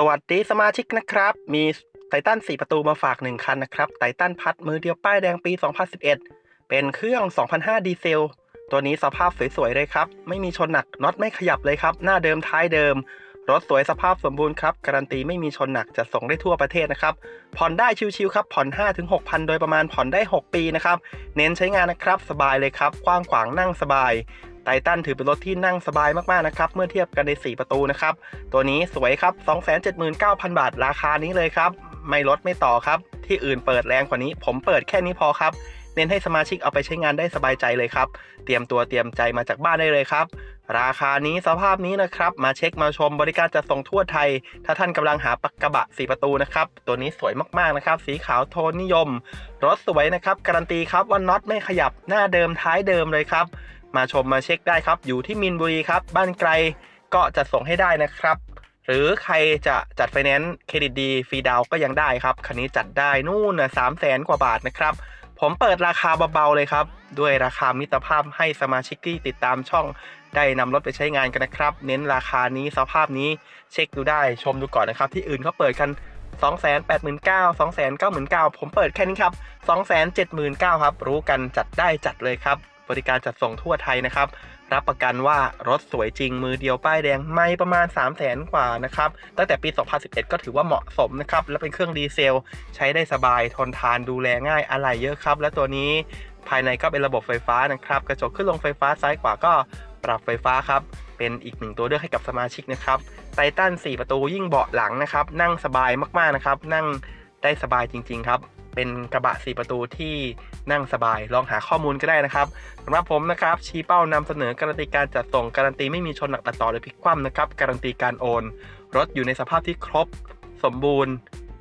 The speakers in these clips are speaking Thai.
สวัสดีสมาชิกนะครับ มีไททัน4 ประตูมาฝาก 1 คันนะครับไททันพัดมือเดียวป้ายแดงปี 2011 เป็นเครื่อง 2005 ดีเซล ตัวนี้สภาพสวยๆ เลยครับ ไม่มีชนหนักน็อตไม่ขยับเลยครับ หน้าเดิมท้ายเดิม รถสวยสภาพสมบูรณ์ครับ การันตีไม่มีชนหนักจะส่งได้ทั่วประเทศนะครับ ผ่อนได้ชิวๆครับ ผ่อน 5-6,000 โดยประมาณผ่อนได้ 6 ปีนะครับ เน้นใช้งานนะครับ สบายเลยครับ กว้างขวางนั่งสบาย ไททันถือเป็นรถที่นั่งสบายมากๆนะครับ เมื่อเทียบกันใน 4 ประตูนะครับ ตัวนี้สวยครับ 279,000 บาทราคานี้เลยครับ ไม่ลดไม่ต่อครับ ที่อื่นเปิดแรงกว่านี้ ผมเปิดแค่นี้พอครับ เน้นให้สมาชิกเอาไปใช้งานได้สบายใจเลยครับ เตรียมตัวเตรียมใจมาจากบ้านได้เลยครับ ราคานี้สภาพนี้นะครับ มาเช็คมาชมบริการจัดส่งทั่วไทย ถ้าท่านกำลังหาปักกระบะสีประตูนะครับ ตัวนี้สวยมากๆนะครับ สีขาวโทนนิยม รถสวยนะครับ การันตีครับว่าน็อตไม่ขยับหน้าเดิมท้ายเดิมเลยครับ มาชมมาเช็คได้ครับ อยู่ที่มินบุรีครับ บ้านไกลก็จะส่งให้ได้นะครับ หรือใครจะจัดไฟแนนซ์เครดิตดีฟรีดาวก็ยังได้ครับ คันนี้จัดได้นู่นนะสามแสนกว่าบาทนะครับ ผมเปิดราคาเบาๆเลยครับ ด้วยราคามิตรภาพให้สมาชิกที่ติดตามช่องได้นำรถไปใช้งานกันนะครับ เน้นราคานี้สภาพนี้เช็คดูได้ชมดูก่อนนะครับ ที่อื่นเขาเปิดกัน2 8 9 0 0 0 2 9 9 0 0ผมเปิดแค่นี้ครับ 2 7 9 0 0 0 ครับ รู้กันจัดได้จัดเลยครับ บริการจัดส่งทั่วไทยนะครับ รับประกันว่ารถสวยจริงมือเดียวป้ายแดงไม่ประมาณ 3 0 0แสนกว่านะครับ ตั้งแต่ปี 2011 ก็ถือว่าเหมาะสมนะครับ และเป็นเครื่องดีเซล ใช้ได้สบายทนทานดูแลง่ายอะไรเยอะครับ และตัวนี้ภายในก็เป็นระบบไฟฟ้านะครับ กระจกขึ้นลงไฟฟ้าซ้ายขวาก็ปรับไฟฟ้าครับเป็นอีกหนึ่งตัวเลือกให้กับสมาชิกนะครับไททัน4 ประตูยิ่งเบาะหลังนะครับ นั่งสบายมากๆนะครับ นั่งได้สบายจริง ๆ ครับ เป็นกระบะ 4 ประตูที่นั่งสบาย ลองหาข้อมูลก็ได้นะครับสำหรับผมนะครับชี้เป้านำเสนอการันตีการจัดส่งการันตีไม่มีชนหนักตัดต่อหรือพลิกคว่ำนะครับการันตีการโอน รถอยู่ในสภาพที่ครบ สมบูรณ์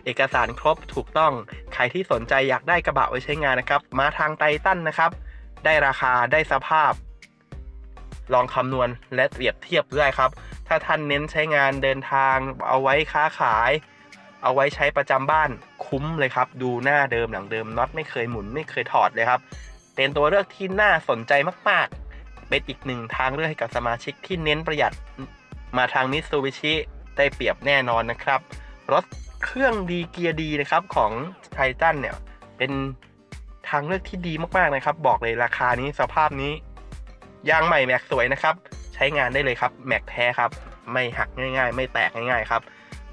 เอกสารครบถูกต้อง ใครที่สนใจอยากได้กระบะไว้ใช้งานนะครับ มาทางไททันนะครับ ได้ราคาได้สภาพ ลองคำนวณและเปรียบเทียบด้วยครับ ถ้าท่านเน้นใช้งานเดินทางเอาไว้ค้าขาย เอาไว้ใช้ประจำบ้านคุ้มเลยครับ ดูหน้าเดิมหลังเดิมน็อตไม่เคยหมุนไม่เคยถอดเลยครับ เป็นตัวเลือกที่น่าสนใจมาก ๆ เป็นอีกหนึ่งทางเลือกให้กับสมาชิกที่เน้นประหยัดมาทางมิ t ซูบิชิได้เปรียบแน่นอนนะครับ รถเครื่องดีเกียร์ดีนะครับของไททันเนี่ยเป็นทางเลือกที่ดีมากๆนะครับ บอกเลยราคานี้สภาพนี้ยางใหม่แม็กสวยนะครับ ใช้งานได้เลยครับแม็กแท้ครับ ไม่หักง่าย ๆ ไม่แตกง่าย ๆ ครับ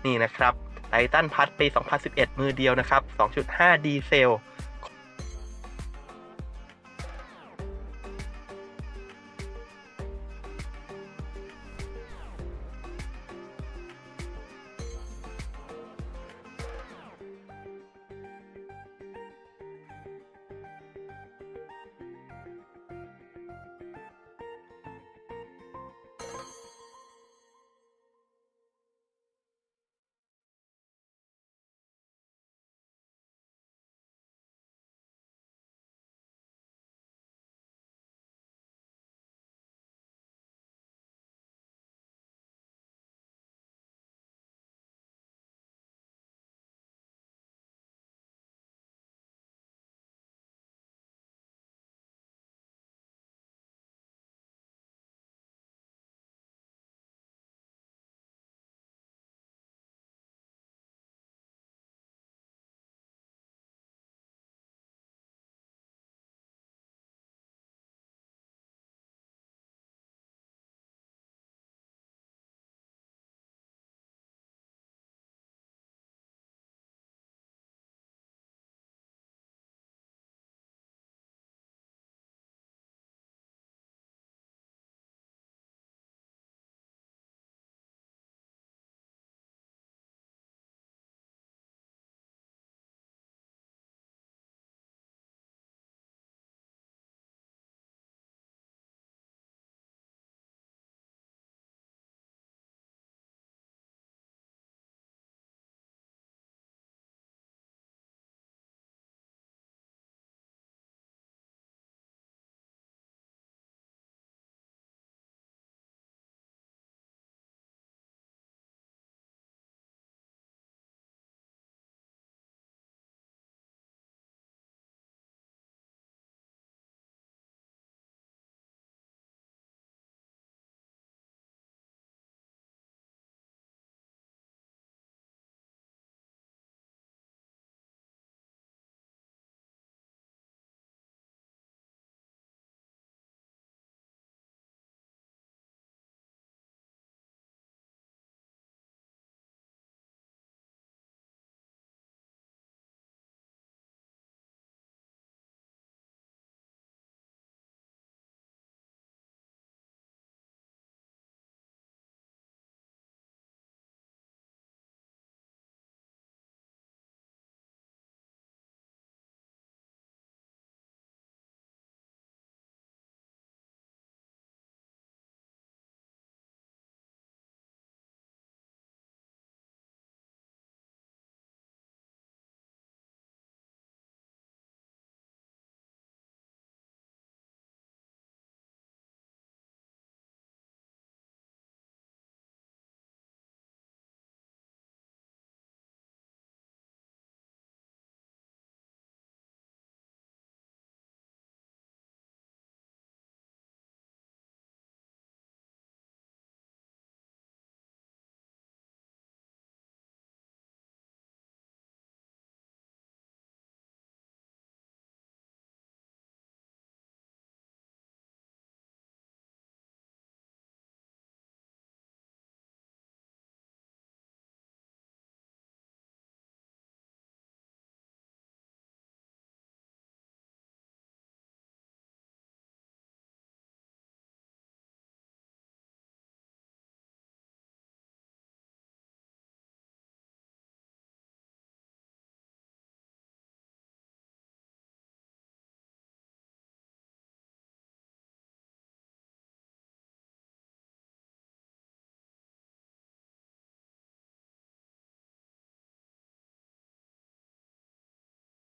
นี่นะครับ ไททันพัดปี 2011 มือเดียวนะครับ 2.5 ดีเซล